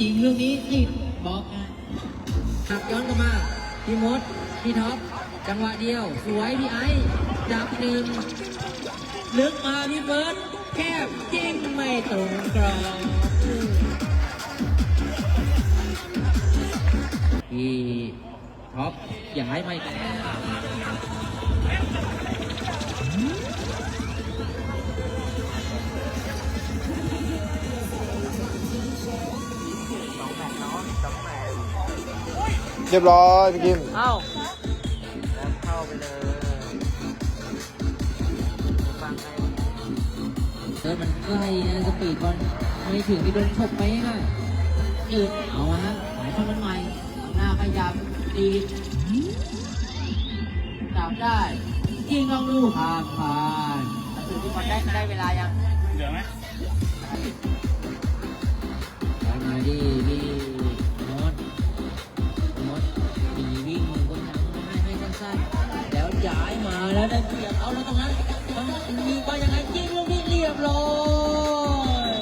ยิงลูกนี้ติดบอกนะขับย้อนกลับมา พี่มด พี่ท็อป จังหวะเดียว สวยพี่ไอ้จับหนึ่งลึกมาพี่เบิร์ดแคบยิงไม่ตรงกรอบพี่ท็อปย้ายไม่แต่ เรียบร้อยพี่กิมเอ้าแล้วเข้าไปเลยฟังใครเออมันใกล้นะสปีดบอลไม่ถึงที่โดนชกไปนะอีกเอาวะฮะหมายเข้ามันใหม่หน้าขยับดีจับได้ยิงลองลูกผ่านผ่านถือที่มันได้ได้เวลายังแล้วมาดิ ย้ายมาแล้วได้เปรียบเอาแล้วตรงนั้นมีไปยังไงยิงลูกนี้เรียบร้อย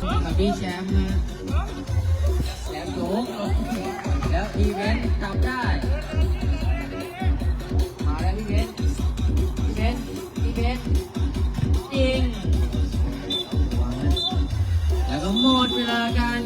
โอ้ครับพี่แชมป์ฮะแชมป์โยกแล้วอีเวนต์ทำได้ มาแล้วพี่เวนต์พี่เวนต์พี่เวนต์จริงแล้วก็หมดเวลาการ